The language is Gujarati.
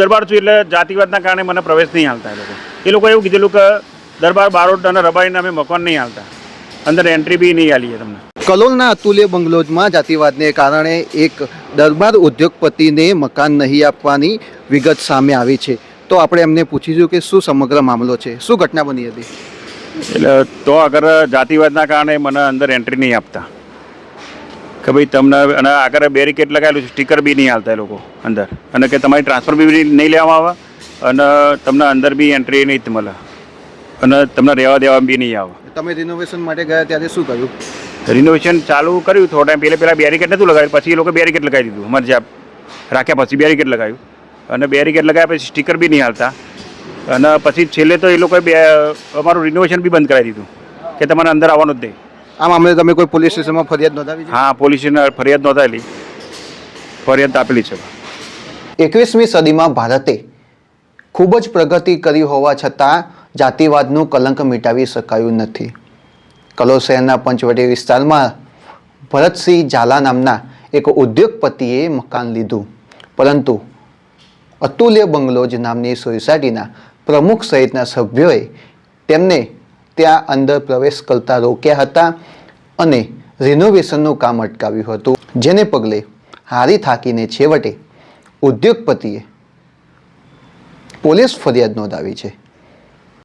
દરબાર છું એટલે જાતિવાદના કારણે મને પ્રવેશ નહીં હાલતા એ લોકો. એ લોકો એવું કીધેલું કે દરબાર બારોટ અને રબારીને અમે મકાન નહીં હાલતા. અંદર એન્ટ્રી બી નહીં હાલીએ તમને. કલોલના અતુલ્ય બંગલોજમાં જાતિવાદને કારણે એક દરબાર ઉદ્યોગપતિને મકાન નહીં આપવાની વિગત સામે આવી છે. તો આપણે એમને પૂછીશું કે શું સમગ્ર મામલો છે? શું ઘટના બની હતી? એટલે તો અગર જાતિવાદના કારણે મને અંદર એન્ટ્રી નહીં આપતા. કે ભાઈ તમને અને આગળ બેરિકેડ લગાવેલું છે સ્ટીકર બી નહીં હાલતા એ લોકો અંદર. અને કે તમારી ટ્રાન્સફર બી નહીં લેવામાં આવે અને તમને અંદર બી એન્ટ્રી નહીં મળે. અને તમને રહેવા દેવા બી નહીં આવે. તમે રિનોવેશન માટે ગયા ત્યારે શું કર્યું? રિનોવેશન ચાલુ કર્યું થોડા ટાઈમ પહેલાં પહેલાં બેરિકેડ નહોતું લગાવ્યું પછી એ લોકો બેરિકેડ લગાવી દીધું અમારે જ્યાં રાખ્યા પછી બેરિકેડ લગાવ્યું. અને બેરિકેડ લગાવ્યા પછી સ્ટીકર બી નહીં હાલતા. અને પછી છેલ્લે તો એ લોકોએ બે અમારું રિનોવેશન બી બંધ કરાવી દીધું કે તમારે અંદર આવવાનું જ નહીં. આ મામલે તમે કોઈ પોલીસ સ્ટેશનમાં ફરિયાદ નોંધાવી છે? હા પોલીસને ફરિયાદ નોંધાયેલી. ફરિયાદ આપેલી છે. એકવીસમી સદીમાં ભારતે ખૂબ જ પ્રગતિ કરી હોવા છતાં જાતિવાદનું કલંક મિટાવી શકાયું નથી. કલોલ શહેરના પંચવટી વિસ્તારમાં ભરતસિંહ ઝાલા નામના એક ઉદ્યોગપતિએ મકાન લીધું. પરંતુ અતુલ્ય બંગલોજ નામની સોસાયટીના પ્રમુખ સહિતના સભ્યોએ તેમને ત્યાં અંદર પ્રવેશ કરતા રોક્યા હતા અને રિનોવેશનનું કામ અટકાવ્યું હતું. જેને પગલે હારી થાકીને છેવટે ઉદ્યોગપતિએ પોલીસ ફરિયાદ નોંધાવી છે.